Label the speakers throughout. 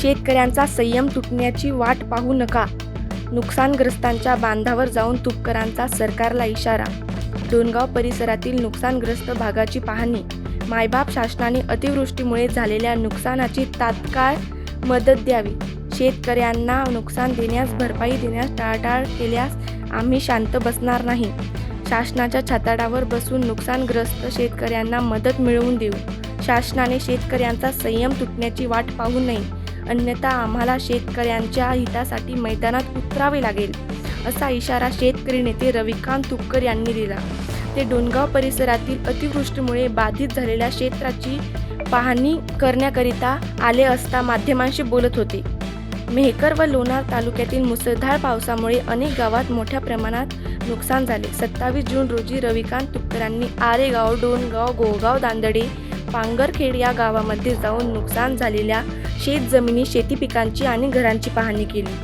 Speaker 1: शेतकऱ्यांचा संयम तुटण्याची वाट पाहू नका. नुकसानग्रस्तांच्या बांधावर जाऊन तुपकरांचा सरकारला इशारा. डोणगाव परिसरातील नुकसानग्रस्त भागाची पाहणी. मायबाप शासनाने अतिवृष्टीमुळे झालेल्या नुकसानाची तात्काळ मदत द्यावी. शेतकऱ्यांना नुकसान देण्यास भरपाई देण्यास टाळाटाळ केल्यास आम्ही शांत बसणार नाही. शासनाच्या छाताडावर बसून नुकसानग्रस्त शेतकऱ्यांना मदत मिळवून देऊ. शासनाने शेतकऱ्यांचा संयम तुटण्याची वाट पाहू नये. अन्यथा आम्हाला शेतकऱ्यांच्या हितासाठी मैदानात उतरावे लागेल असा इशारा शेतकरी नेते रविकांत तुपकर यांनी दिला. ते डोणगाव परिसरातील अतिवृष्टीमुळे बाधित झालेल्या क्षेत्राची पाहणी करण्याकरिता आले असता माध्यमांशी बोलत होते. मेहकर व लोणार तालुक्यातील मुसळधार पावसामुळे अनेक गावात मोठ्या प्रमाणात नुकसान झाले. सत्तावीस जून रोजी रविकांत तुपकरांनी आरेगाव डोणगाव गोगाव दांदडे पांगरखेड या गावामध्ये जाऊन नुकसान झालेल्या शेत जमिनी शेती पिकांची आणि घरांची पाहणी केली.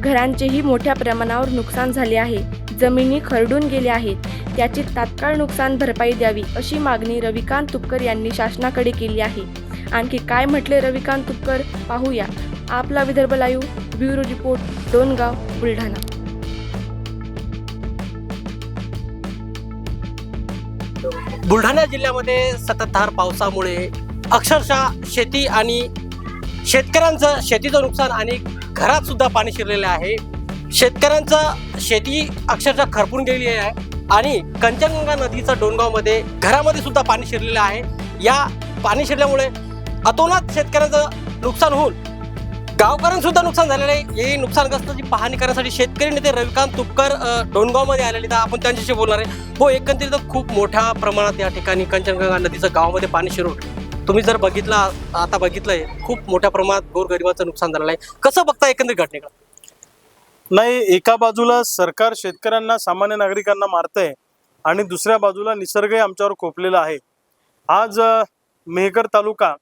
Speaker 1: घरांचेही मोठ्या प्रमाणावर नुकसान झाले आहे. जमिनी खरडून गेल्या आहेत. त्याची तात्काळ नुकसान भरपाई द्यावी अशी मागणी रविकांत तुपकर यांनी शासनाकडे केली आहे. आणखी काय म्हटले रविकांत तुपकर? पाहूया. आपला Vidarbha live bureau report Dongaon Buldhana.
Speaker 2: Buldhana जिल्ह्यामध्ये सततधार पावसामुळे अक्षरशः शेती आणि शेतकऱ्यांचं शेतीचं नुकसान आणि घरात सुद्धा पाणी शिरलेलं आहे. शेतकऱ्यांचं शेती अक्षरशः खरपून गेलेली आहे आणि कंचनगंगा नदीचं डोनगावमध्ये घरामध्ये सुद्धा पाणी शिरलेलं आहे. या पाणी शिरल्यामुळे अतोनात शेतकऱ्यांचं नुकसान होऊन गावकऱ्यांचं सुद्धा नुकसान झालेलं आहे. हे नुकसानग्रस्ताची पाहणी करण्यासाठी शेतकरी नेते रविकांत तुपकर डोणगावमध्ये आलेले तर आपण त्यांच्याशी बोलणार आहे. हो एकंदरीत खूप मोठ्या प्रमाणात या ठिकाणी कंचनगंगा नदीचं गावामध्ये पाणी शिरून तुम्ही जर बघितला आता बघितलंय खूप मोठ्या प्रमाणात गोरगरिबाचं नुकसान झालेलं आहे. कसं बघता एकंदरीत घटनेकडे?
Speaker 3: नाही एका बाजूला सरकार शेतकऱ्यांना सामान्य नागरिकांना मारतंय आणि दुसऱ्या बाजूला निसर्गही आमच्यावर खोपलेला आहे. आज मेहकर तालुका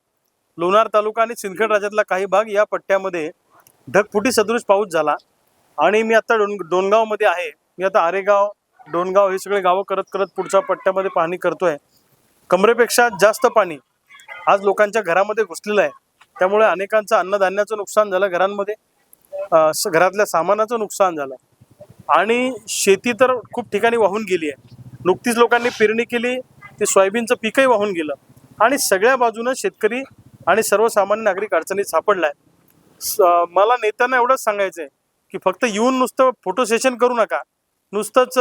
Speaker 3: लोणार तालुका आणि सिंदखेड राज्यातला काही भाग या पट्ट्यामध्ये ढगफुटी सदृश पाऊस झाला. आणि मी आता डोन डोनगावमध्ये आहे. मी आता आरेगाव डोनगाव हे सगळे गावं करत करत पुढच्या पट्ट्यामध्ये पाहणी करतोय. कमरेपेक्षा जास्त पाणी आज लोकांच्या घरामध्ये घुसलेलं आहे. त्यामुळे अनेकांचं अन्नधान्याचं नुकसान झालं घरांमध्ये. स- घरातल्या सामानाचं नुकसान झालं. आणि शेती तर खूप ठिकाणी वाहून गेली आहे. नुकतीच लोकांनी पेरणी केली ते सोयाबीनचं पीकही वाहून गेलं. आणि सगळ्या बाजूनं शेतकरी आणि सर्वसामान्य नागरिक अडचणीत सापडलाय. आहे मला नेत्यांना एवढंच सांगायचं आहे की फक्त येऊन नुसतं फोटो सेशन करू नका. नुसतंच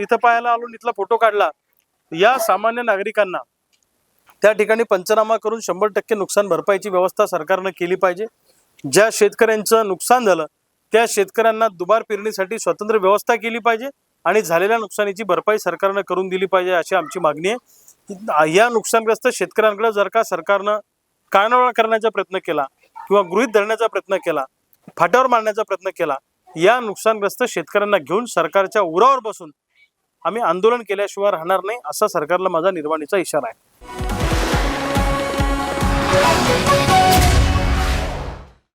Speaker 3: इथं पाहायला आलो इथला फोटो काढला. या सामान्य नागरिकांना त्या ठिकाणी पंचनामा करून शंभर टक्के नुकसान भरपाईची व्यवस्था सरकारनं केली पाहिजे. ज्या शेतकऱ्यांचं नुकसान झालं त्या शेतकऱ्यांना दुबार पेरणीसाठी स्वतंत्र व्यवस्था केली पाहिजे आणि झालेल्या नुकसानीची भरपाई सरकारनं करून दिली पाहिजे अशी आमची मागणी आहे. या नुकसानग्रस्त शेतकऱ्यांकडे जर का सरकारनं कानावळा करण्याचा प्रयत्न केला किंवा गृहित धरण्याचा प्रयत्न केला फाट्यावर मारण्याचा प्रयत्न केला या नुकसानग्रस्त शेतकऱ्यांना घेऊन सरकारच्या उरावर बसून आम्ही आंदोलन केल्याशिवाय राहणार नाही असा सरकारला माझा निर्वाणीचा इशारा आहे.